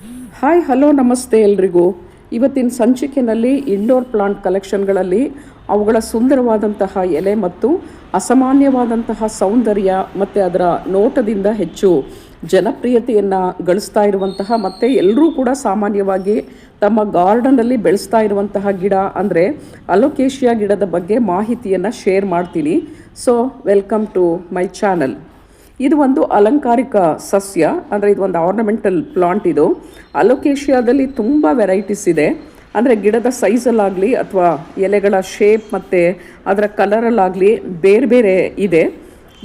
Hi hello ನಮಸ್ತೆ ಎಲ್ರಿಗೂ. ಇವತ್ತಿನ ಸಂಚಿಕೆಯಲ್ಲಿ ಇಂಡೋರ್ ಪ್ಲಾಂಟ್ ಕಲೆಕ್ಷನ್ಗಳಲ್ಲಿ ಅವುಗಳ ಸುಂದರವಾದಂತಹ ಎಲೆ ಮತ್ತು ಅಸಾಮಾನ್ಯವಾದಂತಹ ಸೌಂದರ್ಯ ಮತ್ತು ಅದರ ನೋಟದಿಂದ ಹೆಚ್ಚು ಜನಪ್ರಿಯತೆಯನ್ನು ಗಳಿಸ್ತಾ ಇರುವಂತಹ ಮತ್ತು ಎಲ್ಲರೂ ಕೂಡ ಸಾಮಾನ್ಯವಾಗಿ ತಮ್ಮ ಗಾರ್ಡನಲ್ಲಿ ಬೆಳೆಸ್ತಾ ಇರುವಂತಹ ಗಿಡ ಅಂದರೆ ಅಲೋಕೇಶಿಯಾ ಗಿಡದ ಬಗ್ಗೆ ಮಾಹಿತಿಯನ್ನು ಶೇರ್ ಮಾಡ್ತೀನಿ. So welcome to my channel ಇದು ಒಂದು ಅಲಂಕಾರಿಕ ಸಸ್ಯ, ಅಂದರೆ ಇದು ಒಂದು ಆರ್ನಮೆಂಟಲ್ ಪ್ಲಾಂಟ್ ಇದು. ಅಲೋಕೇಶಿಯಾದಲ್ಲಿ ತುಂಬ ವೆರೈಟೀಸ್ ಇದೆ. ಅಂದರೆ ಗಿಡದ ಸೈಜಲ್ಲಾಗಲಿ ಅಥವಾ ಎಲೆಗಳ ಶೇಪ್ ಮತ್ತು ಅದರ ಕಲರಲ್ಲಾಗಲಿ ಬೇರೆ ಬೇರೆ ಇದೆ.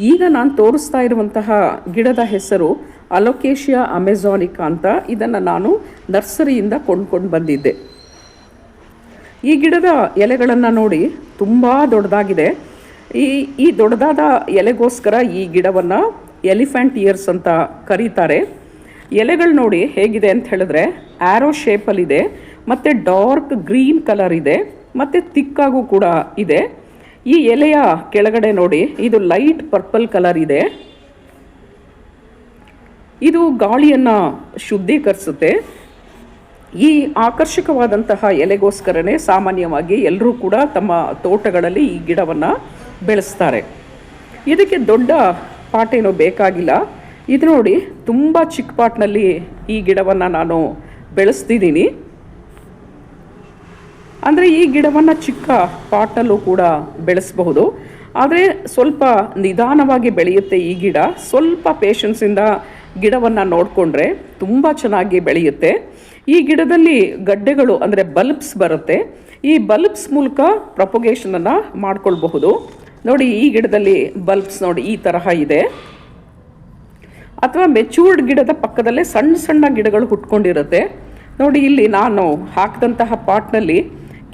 ಈಗ ನಾನು ತೋರಿಸ್ತಾ ಇರುವಂತಹ ಗಿಡದ ಹೆಸರು ಅಲೋಕೇಶಿಯಾ ಅಮೆಝಾನಿಕಾ ಅಂತ. ಇದನ್ನು ನಾನು ನರ್ಸರಿಯಿಂದ ಕೊಂಡ್ಕೊಂಡು ಬಂದಿದ್ದೆ. ಈ ಗಿಡದ ಎಲೆಗಳನ್ನು ನೋಡಿ ತುಂಬ ದೊಡ್ಡದಾಗಿದೆ. ಈ ಈ ದೊಡ್ಡದಾದ ಎಲೆಗೋಸ್ಕರ ಈ ಗಿಡವನ್ನು ಎಲಿಫೆಂಟ್ ಇಯರ್ಸ್ ಅಂತ ಕರೀತಾರೆ. ಎಲೆಗಳು ನೋಡಿ ಹೇಗಿದೆ ಅಂತ ಹೇಳಿದ್ರೆ ಆ್ಯರೋ ಶೇಪಲ್ಲಿದೆ ಮತ್ತು ಡಾರ್ಕ್ ಗ್ರೀನ್ ಕಲರ್ ಇದೆ, ಮತ್ತು ತಿಕ್ಕಾಗೂ ಕೂಡ ಇದೆ. ಈ ಎಲೆಯ ಕೆಳಗಡೆ ನೋಡಿ ಇದು ಲೈಟ್ ಪರ್ಪಲ್ ಕಲರ್ ಇದೆ. ಇದು ಗಾಳಿಯನ್ನು ಶುದ್ಧೀಕರಿಸುತ್ತೆ. ಈ ಆಕರ್ಷಕವಾದಂತಹ ಎಲೆಗೋಸ್ಕರನೇ ಸಾಮಾನ್ಯವಾಗಿ ಎಲ್ಲರೂ ಕೂಡ ತಮ್ಮ ತೋಟಗಳಲ್ಲಿ ಈ ಗಿಡವನ್ನು ಬೆಳೆಸ್ತಾರೆ. ಇದಕ್ಕೆ ದೊಡ್ಡ ಪಾಟ್ ಏನೋ ಬೇಕಾಗಿಲ್ಲ. ಇದು ನೋಡಿ ತುಂಬ ಚಿಕ್ಕ ಪಾಟ್ನಲ್ಲಿ ಈ ಗಿಡವನ್ನು ನಾನು ಬೆಳೆಸ್ತಿದ್ದೀನಿ. ಅಂದರೆ ಈ ಗಿಡವನ್ನು ಚಿಕ್ಕ ಪಾಟಲ್ಲೂ ಕೂಡ ಬೆಳೆಸಬಹುದು. ಆದರೆ ಸ್ವಲ್ಪ ನಿಧಾನವಾಗಿ ಬೆಳೆಯುತ್ತೆ ಈ ಗಿಡ. ಸ್ವಲ್ಪ ಪೇಷನ್ಸಿಂದ ಗಿಡವನ್ನು ನೋಡಿಕೊಂಡ್ರೆ ತುಂಬ ಚೆನ್ನಾಗಿ ಬೆಳೆಯುತ್ತೆ. ಈ ಗಿಡದಲ್ಲಿ ಗಡ್ಡೆಗಳು ಅಂದರೆ ಬಲ್ಬ್ಸ್ ಬರುತ್ತೆ. ಈ ಬಲ್ಬ್ಸ್ ಮೂಲಕ ಪ್ರಪೊಗೇಷನನ್ನು ಮಾಡ್ಕೊಳ್ಬಹುದು. ನೋಡಿ ಈ ಗಿಡದಲ್ಲಿ ಬಲ್ಬ್ಸ್ ನೋಡಿ ಈ ತರಹ ಇದೆ. ಅಥವಾ ಮೆಚೂರ್ಡ್ ಗಿಡದ ಪಕ್ಕದಲ್ಲೇ ಸಣ್ಣ ಸಣ್ಣ ಗಿಡಗಳು ಹುಟ್ಕೊಂಡಿರುತ್ತೆ. ನೋಡಿ ಇಲ್ಲಿ ನಾನು ಹಾಕಿದಂತಹ ಪಾಟ್ನಲ್ಲಿ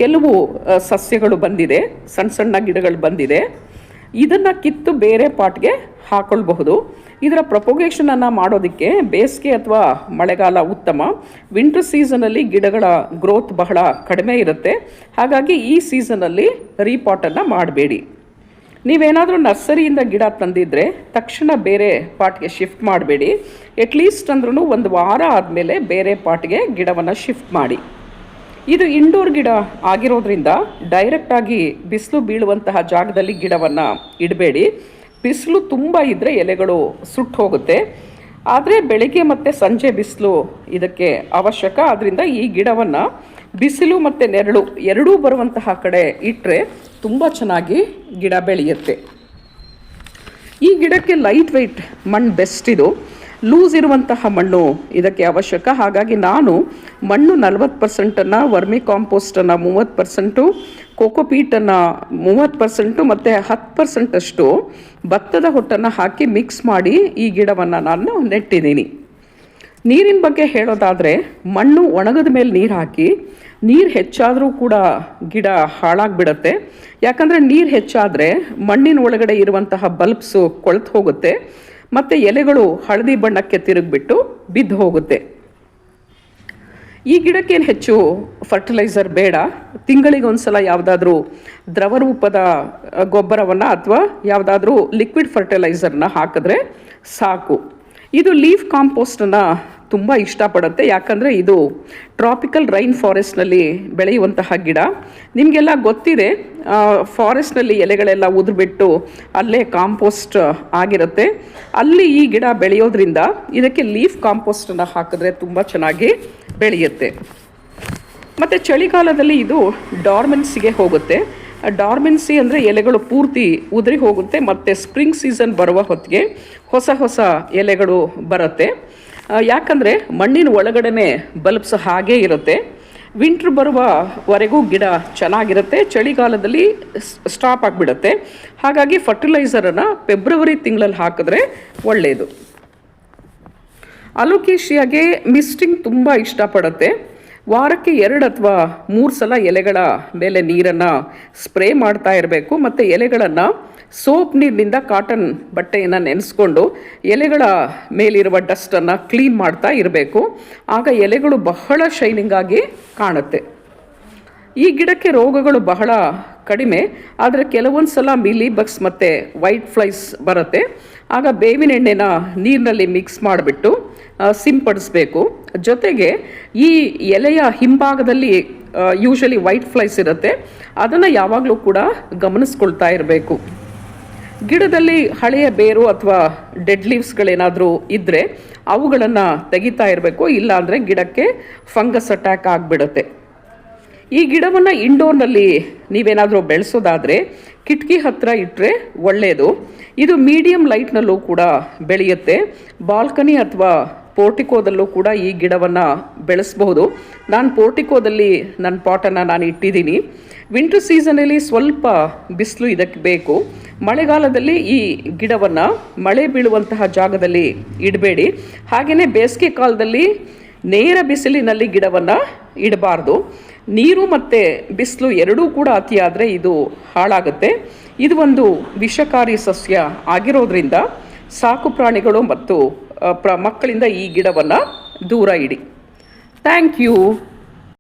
ಕೆಲವು ಸಸ್ಯಗಳು ಬಂದಿದೆ, ಸಣ್ಣ ಸಣ್ಣ ಗಿಡಗಳು ಬಂದಿದೆ. ಇದನ್ನು ಕಿತ್ತು ಬೇರೆ ಪಾಟ್ಗೆ ಹಾಕೊಳ್ಬಹುದು. ಇದರ ಪ್ರಪೊಗೇಷನನ್ನು ಮಾಡೋದಕ್ಕೆ ಬೇಸಿಗೆ ಅಥವಾ ಮಳೆಗಾಲ ಉತ್ತಮ. ವಿಂಟರ್ ಸೀಸನಲ್ಲಿ ಗಿಡಗಳ ಗ್ರೋತ್ ಬಹಳ ಕಡಿಮೆ ಇರುತ್ತೆ. ಹಾಗಾಗಿ ಈ ಸೀಸನಲ್ಲಿ ರೀಪಾಟನ್ನು ಮಾಡಬೇಡಿ. ನೀವೇನಾದರೂ ನರ್ಸರಿಯಿಂದ ಗಿಡ ತಂದಿದ್ದರೆ ತಕ್ಷಣ ಬೇರೆ ಪಾಟ್ಗೆ ಶಿಫ್ಟ್ ಮಾಡಬೇಡಿ. ಎಟ್ಲೀಸ್ಟ್ ಅಂದ್ರೂ ಒಂದು ವಾರ ಆದಮೇಲೆ ಬೇರೆ ಪಾಟ್ಗೆ ಗಿಡವನ್ನು ಶಿಫ್ಟ್ ಮಾಡಿ. ಇದು ಇಂಡೋರ್ ಗಿಡ ಆಗಿರೋದ್ರಿಂದ ಡೈರೆಕ್ಟಾಗಿ ಬಿಸಿಲು ಬೀಳುವಂತಹ ಜಾಗದಲ್ಲಿ ಗಿಡವನ್ನು ಇಡಬೇಡಿ. ಬಿಸಿಲು ತುಂಬ ಇದ್ದರೆ ಎಲೆಗಳು ಸುಟ್ಟು ಹೋಗುತ್ತೆ. ಆದರೆ ಬೆಳಿಗ್ಗೆ ಮತ್ತು ಸಂಜೆ ಬಿಸಿಲು ಇದಕ್ಕೆ ಅವಶ್ಯಕ. ಆದ್ದರಿಂದ ಈ ಗಿಡವನ್ನು ಬಿಸಿಲು ಮತ್ತು ನೆರಳು ಎರಡೂ ಬರುವಂತಹ ಕಡೆ ಇಟ್ಟರೆ ತುಂಬ ಚೆನ್ನಾಗಿ ಗಿಡ ಬೆಳೆಯುತ್ತೆ. ಈ ಗಿಡಕ್ಕೆ ಲೈಟ್ ವೆಯ್ಟ್ ಮಣ್ಣು ಬೆಸ್ಟ್ ಇದು. ಲೂಸ್ ಇರುವಂತಹ ಮಣ್ಣು ಇದಕ್ಕೆ ಅವಶ್ಯಕ. ಹಾಗಾಗಿ ನಾನು ಮಣ್ಣು ನಲ್ವತ್ತು ಪರ್ಸೆಂಟನ್ನು ವರ್ಮಿ ಕಾಂಪೋಸ್ಟನ್ನು ಮೂವತ್ತು ಪರ್ಸೆಂಟು ಕೋಕೋಪೀಟನ್ನು ಮೂವತ್ತು ಪರ್ಸೆಂಟು ಮತ್ತು ಹತ್ತು ಪರ್ಸೆಂಟಷ್ಟು ಭತ್ತದ ಹೊಟ್ಟನ್ನು ಹಾಕಿ ಮಿಕ್ಸ್ ಮಾಡಿ ಈ ಗಿಡವನ್ನು ನಾನು ನೆಟ್ಟಿದ್ದೀನಿ. ನೀರಿನ ಬಗ್ಗೆ ಹೇಳೋದಾದರೆ ಮಣ್ಣು ಒಣಗದ ಮೇಲೆ ನೀರು ಹಾಕಿ ನೀರು ಹೆಚ್ಚಾದರೂ ಕೂಡ ಗಿಡ ಹಾಳಾಗಿಬಿಡತ್ತೆ. ಯಾಕಂದರೆ ನೀರು ಹೆಚ್ಚಾದರೆ ಮಣ್ಣಿನ ಒಳಗಡೆ ಇರುವಂತಹ ಬಲ್ಬ್ಸು ಕೊಳೆತು ಹೋಗುತ್ತೆ, ಮತ್ತು ಎಲೆಗಳು ಹಳದಿ ಬಣ್ಣಕ್ಕೆ ತಿರುಗಿಬಿಟ್ಟು ಬಿದ್ದು ಹೋಗುತ್ತೆ. ಈ ಗಿಡಕ್ಕೇನು ಹೆಚ್ಚು ಫರ್ಟಿಲೈಸರ್ ಬೇಡ. ತಿಂಗಳಿಗೆ ಒಂದ್ಸಲ ಯಾವುದಾದ್ರೂ ದ್ರವ ರೂಪದ ಗೊಬ್ಬರವನ್ನು ಅಥವಾ ಯಾವುದಾದ್ರೂ ಲಿಕ್ವಿಡ್ ಫರ್ಟಿಲೈಸರ್ನ ಹಾಕಿದ್ರೆ ಸಾಕು. ಇದು ಲೀಫ್ ಕಾಂಪೋಸ್ಟನ್ನು ತುಂಬ ಇಷ್ಟಪಡುತ್ತೆ. ಯಾಕಂದರೆ ಇದು ಟ್ರಾಪಿಕಲ್ ರೈನ್ ಫಾರೆಸ್ಟ್ನಲ್ಲಿ ಬೆಳೆಯುವಂತಹ ಗಿಡ. ನಿಮಗೆಲ್ಲ ಗೊತ್ತಿದೆ ಫಾರೆಸ್ಟ್ನಲ್ಲಿ ಎಲೆಗಳೆಲ್ಲ ಉದುರ್ಬಿಟ್ಟು ಅಲ್ಲೇ ಕಾಂಪೋಸ್ಟ್ ಆಗಿರುತ್ತೆ. ಅಲ್ಲಿ ಈ ಗಿಡ ಬೆಳೆಯೋದ್ರಿಂದ ಇದಕ್ಕೆ ಲೀಫ್ ಕಾಂಪೋಸ್ಟನ್ನು ಹಾಕಿದ್ರೆ ತುಂಬ ಚೆನ್ನಾಗಿ ಬೆಳೆಯುತ್ತೆ. ಮತ್ತು ಚಳಿಗಾಲದಲ್ಲಿ ಇದು ಡಾರ್ಮೆನ್ಸಿಗೆ ಹೋಗುತ್ತೆ. ಡಾರ್ಮೆನ್ಸಿ ಅಂದರೆ ಎಲೆಗಳು ಪೂರ್ತಿ ಉದುರಿ ಹೋಗುತ್ತೆ, ಮತ್ತು ಸ್ಪ್ರಿಂಗ್ ಸೀಸನ್ ಬರುವ ಹೊತ್ತಿಗೆ ಹೊಸ ಹೊಸ ಎಲೆಗಳು ಬರುತ್ತೆ. ಯಾಕಂದರೆ ಮಣ್ಣಿನ ಒಳಗಡೆನೆ ಬಲ್ಬ್ಸ್ ಹಾಗೇ ಇರುತ್ತೆ. ವಿಂಟ್ರ್ ಬರುವವರೆಗೂ ಗಿಡ ಚೆನ್ನಾಗಿರುತ್ತೆ. ಚಳಿಗಾಲದಲ್ಲಿ ಸ್ಟಾಪ್ ಆಗಿಬಿಡುತ್ತೆ. ಹಾಗಾಗಿ ಫರ್ಟಿಲೈಸರನ್ನು ಫೆಬ್ರವರಿ ತಿಂಗಳಲ್ಲಿ ಹಾಕಿದ್ರೆ ಒಳ್ಳೆಯದು ಅಲೋಕೇಶಿಯಾಗೆ ಮಿಸ್ಟಿಂಗ್ ತುಂಬ ಇಷ್ಟಪಡುತ್ತೆ. ವಾರಕ್ಕೆ ಎರಡು ಅಥವಾ ಮೂರು ಸಲ ಎಲೆಗಳ ಮೇಲೆ ನೀರನ್ನು ಸ್ಪ್ರೇ ಮಾಡ್ತಾ ಇರಬೇಕು. ಮತ್ತು ಎಲೆಗಳನ್ನು ಸೋಪ್ ನೀರಿನಿಂದ ಕಾಟನ್ ಬಟ್ಟೆಯನ್ನು ನೆನೆಸ್ಕೊಂಡು ಎಲೆಗಳ ಮೇಲಿರುವ ಡಸ್ಟನ್ನು ಕ್ಲೀನ್ ಮಾಡ್ತಾ ಇರಬೇಕು. ಆಗ ಎಲೆಗಳು ಬಹಳ ಶೈನಿಂಗ್ ಆಗಿ ಕಾಣುತ್ತೆ. ಈ ಗಿಡಕ್ಕೆ ರೋಗಗಳು ಬಹಳ ಕಡಿಮೆ, ಆದರೆ ಕೆಲವೊಂದು ಸಲ ಮಿಲಿ ಬಗ್ಸ್ ಮತ್ತು ವೈಟ್ ಫ್ಲೈಸ್ ಬರುತ್ತೆ. ಆಗ ಬೇವಿನ ಎಣ್ಣೆನ ನೀರಿನಲ್ಲಿ ಮಿಕ್ಸ್ ಮಾಡಿಬಿಟ್ಟು ಸಿಂಪಡಿಸ್ಬೇಕು. ಜೊತೆಗೆ ಈ ಎಲೆಯ ಹಿಂಭಾಗದಲ್ಲಿ ಯೂಶಲಿ ವೈಟ್ ಫ್ಲೈಸ್ ಇರುತ್ತೆ. ಅದನ್ನು ಯಾವಾಗಲೂ ಕೂಡ ಗಮನಿಸ್ಕೊಳ್ತಾ ಇರಬೇಕು. ಗಿಡದಲ್ಲಿ ಹಳೆಯ ಬೇರು ಅಥವಾ ಡೆಡ್ ಲೀವ್ಸ್ಗಳೇನಾದರೂ ಇದ್ದರೆ ಅವುಗಳನ್ನು ತೆಗಿತಾ ಇರಬೇಕು, ಇಲ್ಲಾಂದರೆ ಗಿಡಕ್ಕೆ ಫಂಗಸ್ ಅಟ್ಯಾಕ್ ಆಗಿಬಿಡುತ್ತೆ. ಈ ಗಿಡವನ್ನು ಇಂಡೋರ್ನಲ್ಲಿ ನೀವೇನಾದರೂ ಬೆಳೆಸೋದಾದರೆ ಕಿಟಕಿ ಹತ್ತಿರ ಇಟ್ಟರೆ ಒಳ್ಳೆಯದು ಇದು ಮೀಡಿಯಂ ಲೈಟ್ನಲ್ಲೂ ಕೂಡ ಬೆಳೆಯುತ್ತೆ. ಬಾಲ್ಕನಿ ಅಥವಾ ಪೋರ್ಟಿಕೋದಲ್ಲೂ ಕೂಡ ಈ ಗಿಡವನ್ನು ಬೆಳೆಸಬಹುದು. ನಾನು ಪೋರ್ಟಿಕೋದಲ್ಲಿ ನನ್ನ ಪಾಟನ್ನು ನಾನು ಇಟ್ಟಿದ್ದೀನಿ. ವಿಂಟರ್ ಸೀಸನಲ್ಲಿ ಸ್ವಲ್ಪ ಬಿಸಿಲು ಇದಕ್ಕೆ ಬೇಕು. ಮಳೆಗಾಲದಲ್ಲಿ ಈ ಗಿಡವನ್ನು ಮಳೆ ಬೀಳುವಂತಹ ಜಾಗದಲ್ಲಿ ಇಡಬೇಡಿ. ಹಾಗೆಯೇ ಬೇಸಿಗೆ ಕಾಲದಲ್ಲಿ ನೇರ ಬಿಸಿಲಿನಲ್ಲಿ ಗಿಡವನ್ನು ಇಡಬಾರ್ದು. ನೀರು ಮತ್ತು ಬಿಸಿಲು ಎರಡೂ ಕೂಡ ಅತಿಯಾದರೆ ಇದು ಹಾಳಾಗುತ್ತೆ. ಇದು ಒಂದು ವಿಷಕಾರಿ ಸಸ್ಯ ಆಗಿರೋದ್ರಿಂದ ಸಾಕು ಪ್ರಾಣಿಗಳು ಮತ್ತು ಪ್ರ ಮಕ್ಕಳಿಂದ ಈ ಗಿಡವನ್ನು ದೂರ ಇಡಿ. Thank you